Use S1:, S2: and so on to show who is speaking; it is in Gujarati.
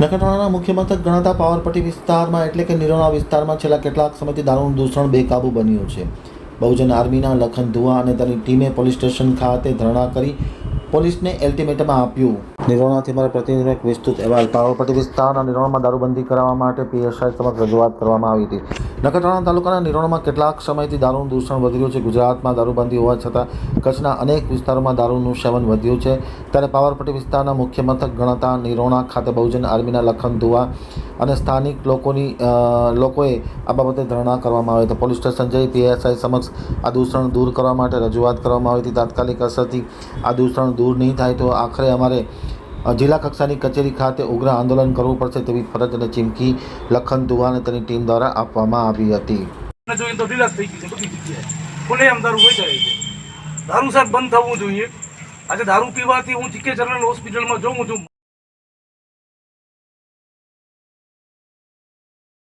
S1: નખત્રાણાના મુખ્ય મથક ગણાતા પાવરપટ્ટી વિસ્તારમાં એટલે કે નિરોણા વિસ્તારમાં છેલ્લા કેટલાક સમયથી દારૂનું દૂષણ બેકાબુ બન્યું છે. બહુજન આર્મીના લખન ધુઆ અને તેની ટીમે પોલીસ સ્ટેશન ખાતે ધરણા કરી પોલીસને એલ્ટિમેટમ આપ્યું. નિરોણાથી મારા પ્રતિનિધિનો એક વિસ્તૃત અહેવાલ. પાવરપટ્ટી વિસ્તારના નિરોણામાં દારૂબંધી કરાવવા માટે પીએસઆઈ સમક્ષ રજૂઆત કરવામાં આવી હતી. નખત્રાણા તાલુકાના નિરોણમાં કેટલાક સમયથી દારૂનું દૂષણ વધી રહ્યું છે. ગુજરાતમાં દારૂબંધી હોવા છતાં કચ્છના અનેક વિસ્તારોમાં દારૂનું સેવન વધ્યું છે. ત્યારે પાવરપટ્ટી વિસ્તારના મુખ્ય મથક ગણાતા નિરોણા ખાતે બહુજન આર્મીના લખન ધુવા અને સ્થાનિક લોકોની લોકોએ આ બાબતે ધરણા કરવામાં આવી હતી. પોલીસ સ્ટેશન જઈ પીએસઆઈ સમક્ષ આ દૂષણ દૂર કરવા માટે રજૂઆત કરવામાં આવી હતી. તાત્કાલિક અસરથી આ દૂષણ દૂર નહીં થાય તો આખરે અમારે જિલ્લા કક્ષાની કચેરી ખાતે ઉગ્ર આંદોલન કરવું પડશે તેવી ફરજ અને ચીમકી લખન ધુઆ અને તેની ટીમ દ્વારા આપવામાં આવી હતી.
S2: જોઈએ તો ઢીલાસ થઈ દારૂ છે. દારૂ સાહેબ બંધ થવું જોઈએ. આજે દારૂ પીવાથી હું જીકે જનરલ હોસ્પિટલમાં જોઉં છું.